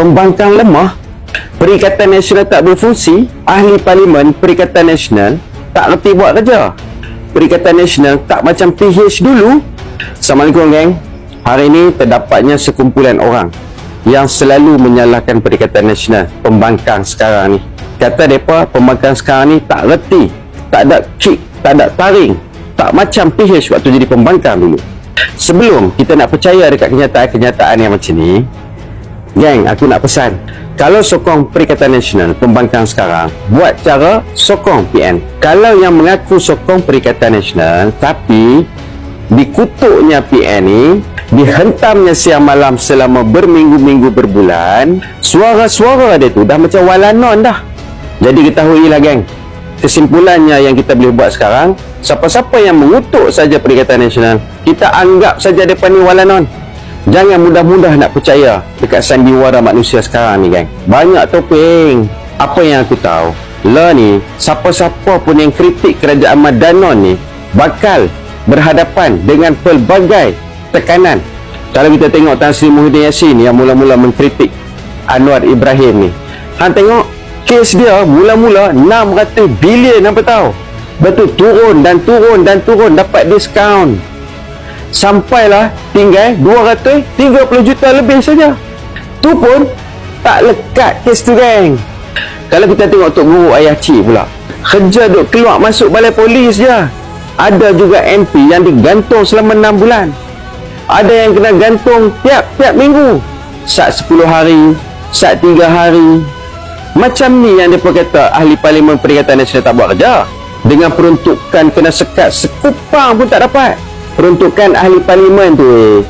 pembangkang lemah, Perikatan Nasional tak berfungsi, ahli parlimen Perikatan Nasional tak reti buat kerja. Perikatan Nasional tak macam PH dulu. Assalamualaikum geng. Hari ini terdapatnya sekumpulan orang yang selalu menyalahkan Perikatan Nasional pembangkang sekarang ni. Kata mereka pembangkang sekarang ni tak reti, tak ada kick, tak ada taring, tak macam PH waktu jadi pembangkang dulu. Sebelum kita nak percaya dekat kenyataan-kenyataan yang macam ni, geng, aku nak pesan. Kalau sokong Perikatan Nasional pembangkang sekarang buat cara sokong PN kalau yang mengaku sokong Perikatan Nasional tapi dikutuknya PN ni dihentamnya siang malam selama berminggu-minggu berbulan suara-suara dia tu dah macam walanon dah. Jadi ketahuilah geng kesimpulannya yang kita boleh buat sekarang siapa-siapa yang mengutuk saja Perikatan Nasional kita anggap saja depan ni walanon Jangan mudah-mudah nak percaya dekat sandiwara manusia sekarang ni geng. Banyak topeng. Apa yang aku tahu, lah ni, siapa-siapa pun yang kritik kerajaan Madanon ni bakal berhadapan dengan pelbagai tekanan. Kalau kita tengok Tan Sri Muhyiddin Yassin yang mula-mula mengkritik Anwar Ibrahim ni. Han tengok kes dia mula-mula 600 bilion apa tahu. Betul turun dan turun dan turun dapat diskaun sampailah tinggal 230 juta lebih saja. Tu pun tak lekat kes tu geng. Kalau kita tengok Tok Guru Ayah Cik pula kerja duk keluar masuk balai polis je. Ada juga MP yang digantung selama 6 bulan. Ada yang kena gantung tiap-tiap minggu. Saat 10 hari saat 3 hari. Macam ni yang dia kata ahli parlimen Perikatan Nasional tak buat kerja. Dengan peruntukan kena sekat sekupang pun tak dapat peruntukan ahli parlimen tu eh.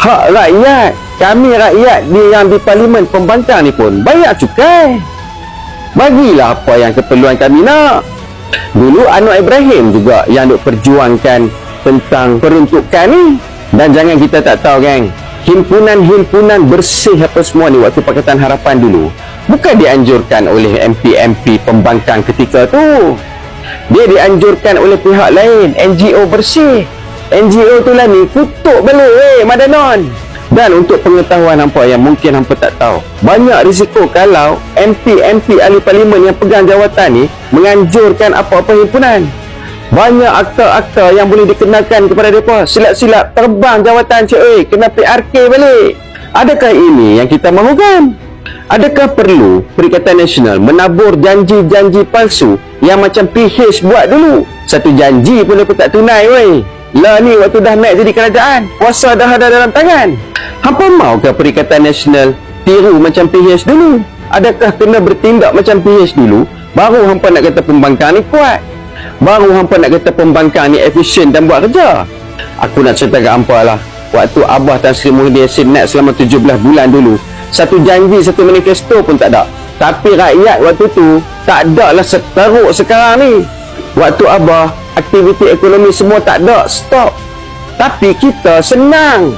hak rakyat kami rakyat di yang di parlimen pembangkang ni pun bayar cukai. Bagilah apa yang keperluan kami nak. Dulu Anwar Ibrahim juga yang duk perjuangkan tentang peruntukan ni. Dan jangan kita tak tahu geng. Himpunan-himpunan bersih apa semua ni waktu Pakatan Harapan dulu bukan dianjurkan oleh MP-MP pembangkang ketika tu. Dia dianjurkan oleh pihak lain NGO bersih NGO tu lah ni kutuk balik eh Madanon. Dan untuk pengetahuan hampa yang mungkin hampa tak tahu banyak risiko kalau MP-MP ahli parlimen yang pegang jawatan ni menganjurkan apa-apa himpunan. Banyak akta-akta yang boleh dikenakan kepada mereka. Silap-silap terbang jawatan cik oi kena PRK balik. Adakah ini yang kita mahukan? Adakah perlu Perikatan Nasional menabur janji-janji palsu yang macam PH buat dulu? Satu janji pun mereka tak tunai weh lah ni waktu dah naik jadi kerajaan Kuasa dah ada dalam tangan. Hampa mau ke Perikatan Nasional Tiru macam PH dulu? Adakah kena bertindak macam PH dulu? Baru hampa nak kata pembangkang ni kuat. Baru hampa nak kata pembangkang ni efisien dan buat kerja. Aku nak cerita kat hampa lah. Waktu Abah Tan Sri Muhyiddin Yassin naik selama 17 bulan dulu Satu janji, satu manifesto pun tak ada. Tapi rakyat waktu tu Tak ada lah seteruk sekarang ni Waktu Abah aktiviti ekonomi semua tak ada stop. Tapi kita senang.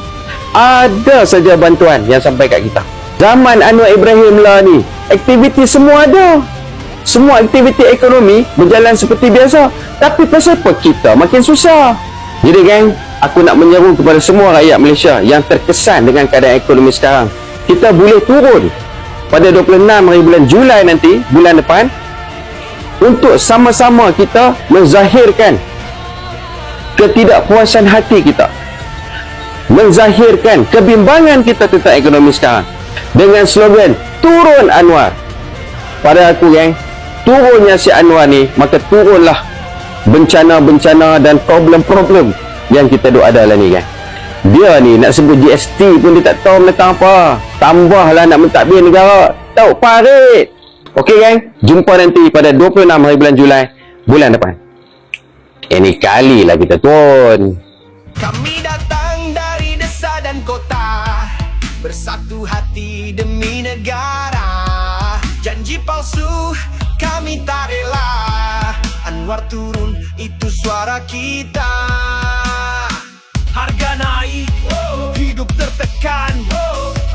Ada saja bantuan yang sampai kat kita. Zaman Anwar Ibrahim lah ni aktiviti semua ada. Semua aktiviti ekonomi berjalan seperti biasa. Tapi pasal apa kita makin susah. Jadi geng aku nak menyeru kepada semua rakyat Malaysia yang terkesan dengan keadaan ekonomi sekarang. Kita boleh turun. Pada 26 hari bulan Julai nanti bulan depan untuk sama-sama kita menzahirkan ketidakpuasan hati kita. Menzahirkan kebimbangan kita tentang ekonomi sekarang dengan slogan turun Anwar. Pada aku geng turunnya si Anwar ni maka turunlah bencana-bencana dan problem-problem yang kita duk ada lah ni geng. Dia ni nak sebut GST pun dia tak tahu menentang apa. Tambahlah nak mentadbir negara. Tahu parit Okey gang, jumpa nanti pada 26 hari bulan Julai bulan depan. Ini kali lah kita tuan. Kami datang dari desa dan kota Bersatu hati demi negara. Janji palsu kami tak rela. Anwar turun itu suara kita. Harga naik, hidup tertekan.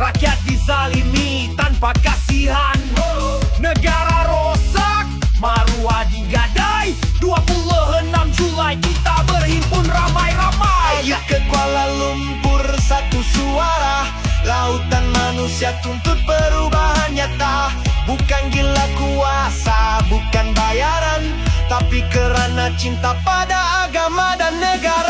Rakyat dizalimi tanpa kasihan cinta pada agama dan negara